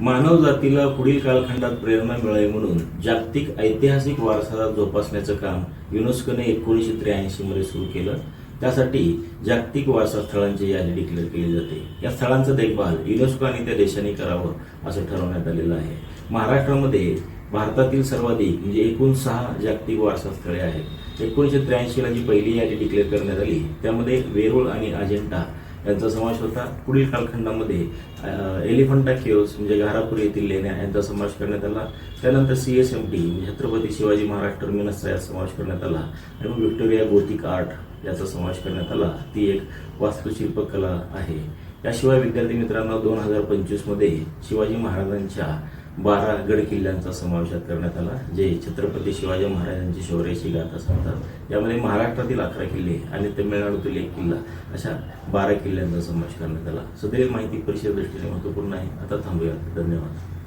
मानव जातीला पुढील कालखंडात प्रेरणा मिळावी म्हणून जागतिक ऐतिहासिक वारसा जोपासण्याचं काम युनेस्कोने एकोणीसशे त्र्याऐंशी मध्ये सुरू केलं. त्यासाठी जागतिक वारसा स्थळांची यादी डिक्लेअर केली जाते. या स्थळांचं देखभाल युनेस्को आणि त्या देशांनी करावं असं ठरवण्यात आलेलं आहे. महाराष्ट्रामध्ये भारतातील सर्वाधिक म्हणजे एकूण सहा जागतिक वारसा स्थळे आहेत. एकोणीसशे त्र्याऐंशीला जी पहिली यादी डिक्लेअर करण्यात आली त्यामध्ये वेरूळ आणि अजिंठा यांचा समावेश होता. पुढील कालखंडामध्ये एलिफंटा केव्स म्हणजे घारापूर येथील लेण्या यांचा समावेश करण्यात आला. त्यानंतर C S M T Chhatrapati Shivaji Maharaj टर्मिनसचा यात समावेश करण्यात आला. आणि मग विक्टोरिया गोथिक आर्ट याचा समावेश करण्यात आला. ती एक वास्तुशिल्पकला आहे. याशिवाय विद्यार्थी मित्रांनो दोन हजार पंचवीसमध्ये शिवाजी महाराजांच्या बारा गड किल्ल्यांचा समावेश करण्यात आला जे छत्रपती शिवाजी महाराजांची शौर्याची गाथा सांगतात. यामध्ये महाराष्ट्रातील अकरा किल्ले आणि तमिळनाडूतील एक किल्ला अशा बारा किल्ल्यांचा समावेश करण्यात आला. सदैव माहिती परिषद दृष्टीने महत्त्वपूर्ण आहे. आता थांबूया. धन्यवाद.